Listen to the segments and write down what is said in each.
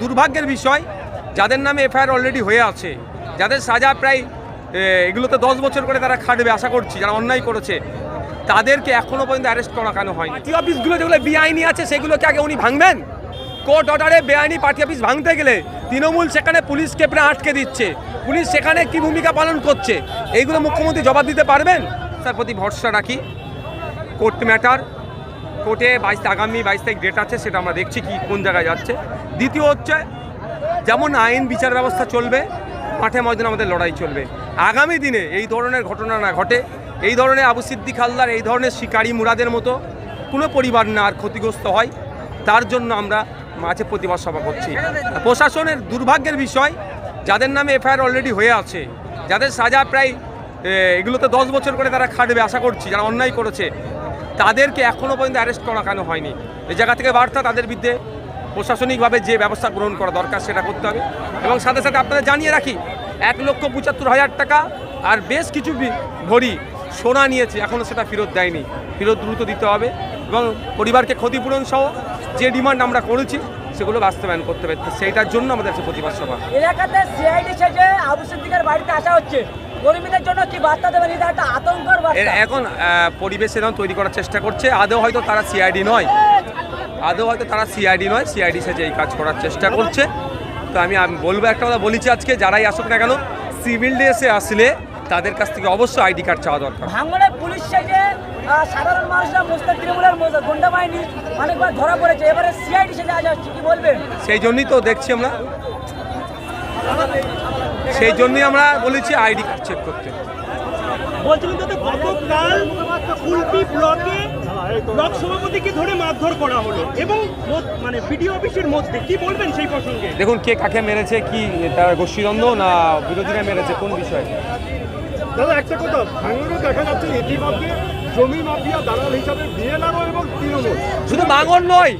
দুর্ভাগ্যের বিষয় যাদের নামে এফআইআর অলরেডি হয়ে আছে যাদের সাজা প্রায় এগুলোতে দশ বছর করে তারা খাটবে আশা করছি যারা অন্যায় করেছে তাদেরকে এখনও পর্যন্ত অ্যারেস্ট করা কেন হয়নি? পার্টি অফিসগুলো যেগুলো বেআইনি আছে সেগুলোকে আগে উনি ভাঙবেন? কোর্ট অর্ডারে বেআইনি পার্টি অফিস ভাঙতে গেলে তৃণমূল সেখানে পুলিশকে প্রায় আটকে দিচ্ছে। পুলিশ সেখানে কি ভূমিকা পালন করছে? এইগুলো মুখ্যমন্ত্রী জবাব দিতে পারবেন? তার প্রতি ভরসা রাখি কোর্ট ম্যাটার কোর্টে বাইশ আগামী বাইশ তারিখ ডেট আছে, সেটা আমরা দেখছি কি, কোন জায়গায় যাচ্ছে। দ্বিতীয় হচ্ছে, যেমন আইন বিচার ব্যবস্থা চলবে, মাঠে ময়দানে আমাদের লড়াই চলবে। আগামী দিনে এই ধরনের ঘটনা না ঘটে, এই ধরনের আবু সিদ্দিক হালদার, এই ধরনের শিকারী মুরাদের মতো কোনো পরিবার না আর ক্ষতিগ্রস্ত হয়। তার জন্য আমরা মাঝে প্রতিবাদ সভা করছি। প্রশাসনের দুর্ভাগ্যের বিষয়, যাদের নামে এফআইআর অলরেডি হয়ে আছে, যাদের সাজা প্রায় এগুলোতে দশ বছর করে তারা খাটবে, আশা করছি, যারা অন্যায় করেছে তাদেরকে এখনও পর্যন্ত অ্যারেস্ট করা কেন হয়নি? এই জায়গা থেকে বার্তা তাদের বিরুদ্ধে প্রশাসনিকভাবে যে ব্যবস্থা গ্রহণ করা দরকার সেটা করতে হবে। এবং সাথে সাথে আপনাদের জানিয়ে রাখি, এক লক্ষ পঁচাত্তর হাজার টাকা আর বেশ কিছু ভরি সোনা নিয়েছে এখনও সেটা ফেরত দেয়নি। ফেরত দ্রুত দিতে হবে এবং পরিবারকে ক্ষতিপূরণ সহ যে ডিমান্ড আমরা করেছি, সেগুলো বাস্তবায়ন করতে হবে। সেইটার জন্য আমাদের প্রতিবাদ সভা। এলাকাতে সিআইডি আবু সিদ্দিকের বাড়িতে আসা হচ্ছে। কর্মীদের জন্য কি বার্তা দেবেন? এটা একটা আতঙ্কর বার্তা। এখন পরিবেশ এরকম তৈরি করার চেষ্টা করছে। আদৌ হয়তো তারা সিআইডি নয়। আদৌ হয়তো তারা সিআইডি নয় সিআইডি সাথে এই কাজ করার চেষ্টা করছে। তো আমি বলব একটা কথা বলেছি আজকে যারাই আসুক না কেন সিভিল ড্রেসে আসলে তাদের কাছ থেকে অবশ্যই আইডি কার্ড চাওয়া দরকার। পুলিশ সাধারণ মানুষরা মুস্তাক তৃণমূলের গুন্ডা বাহিনী অনেকবার ধরা পড়েছে। এবারে সিআইডি সেজে আসা হচ্ছে কি বলবেন? সেই জন্যই তো দেখছি আমরা। সেই জন্যই আমরা বলেছি আইডি কার্ড চেক করতে। বলছিলেন দাদা গতকাল কুলপি ব্লকে ব্লক সভাপতিকে ধরে মারধর করা হলো এবং মানে বিডিও অফিসের মধ্যে। কি বলবেন সেই প্রসঙ্গে? দেখুন কে কাকে মেরেছে কি তার গোষ্ঠীদ্বন্দ্ব না বিরোধীরা মেরেছে কোন বিষয়ে? দাদা একটা কথা ভাঙড়ে দেখা যাচ্ছে ইতিমধ্যে জমি মাফিয়া দালাল হিসাবে বিএলআরও এবং তৃণমূল। শুধু ভাঙন নয়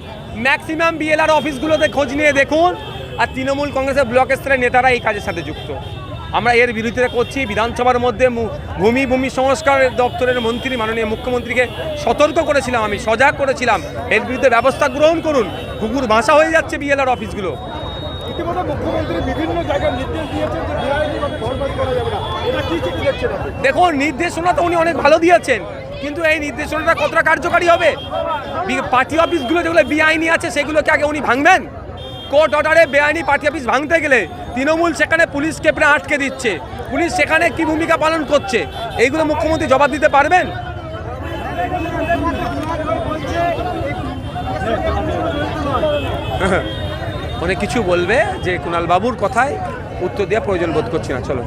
ম্যাক্সিমাম বিএলআর অফিসগুলোতে খোঁজ নিয়ে দেখুন আর তৃণমূল কংগ্রেসের ব্লক স্তরের নেতারা এই কাজের সাথে যুক্ত। আমরা এর বিরোধিতা করছি বিধানসভার মধ্যে ভূমি ভূমি সংস্কার দপ্তরের মন্ত্রী মাননীয় মুখ্যমন্ত্রীকে সতর্ক করেছিলাম আমি সজাগ করেছিলাম। এর বিরুদ্ধে ব্যবস্থা গ্রহণ করুন কুকুর ভাষা হয়ে যাচ্ছে বিএলআর অফিসগুলো। ইতিমধ্যে মুখ্যমন্ত্রী বিভিন্ন জায়গায় নির্দেশ দিয়েছেন যে করা যাবে না। এটা কি চিঠি দেখছেন দেখুন নির্দেশনা তো উনি অনেক ভালো দিয়েছেন কিন্তু এই নির্দেশনাটা কতটা কার্যকারী হবে? পার্টি অফিসগুলো যেগুলো বেআইনি আছে সেগুলোকে আগে উনি ভাঙবেন? কোর্ট অর্ডারে বেআইনি পার্টি অফিস ভাঙতে গেলে তৃণমূল সেখানে পুলিশ প্রায় আটকে দিচ্ছে। পুলিশ সেখানে কি ভূমিকা পালন করছে? এইগুলো মুখ্যমন্ত্রী জবাব দিতে পারবেন? অনেক কিছু বলবে যে কুনাল বাবুর কথায় উত্তর দেওয়া প্রয়োজন বোধ করছি না। চলো